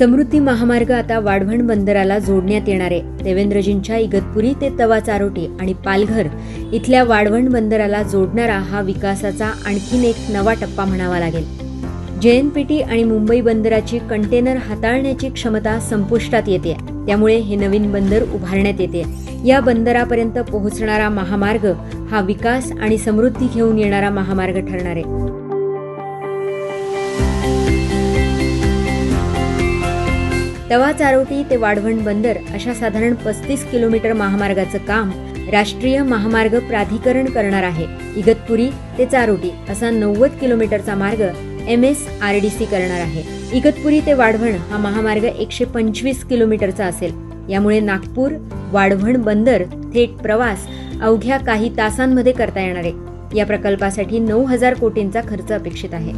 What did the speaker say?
समृद्धी महामार्ग आता वाढवण बंदराला जोडण्यात येणार आहे. देवेंद्रजींच्या इगतपुरी ते तवा चारोटी आणि पालघर इथल्या वाढवण बंदराला जोडणारा हा विकासाचा आणखीन एक नवा टप्पा म्हणावा लागेल. जेएनपीटी आणि मुंबई बंदराची कंटेनर हाताळण्याची क्षमता संपुष्टात येते. त्यामुळे हे नवीन बंदर उभारण्यात येते. या बंदरापर्यंत पोहोचणारा महामार्ग हा विकास आणि समृद्धी घेऊन येणारा महामार्ग ठरणार आहे. तवा चारोटी ते वाढवण बंदर अशा साधारण पस्तीस किलोमीटर महामार्गाचं काम राष्ट्रीय महामार्ग प्राधिकरण करणार आहे. इगतपुरी ते चारोटी असा नव्वद किलोमीटरचा मार्ग M S R D C करणार आहे. इगतपुरी ते वाढवण हा महामार्ग एकशे पंचवीस किलोमीटरचा असेल. यामुळे नागपूर वाढवण बंदर थेट प्रवास अवघ्या काही तासांमध्ये करता येणार आहे. या प्रकल्पासाठी नऊ हजार कोटींचा खर्च अपेक्षित आहे.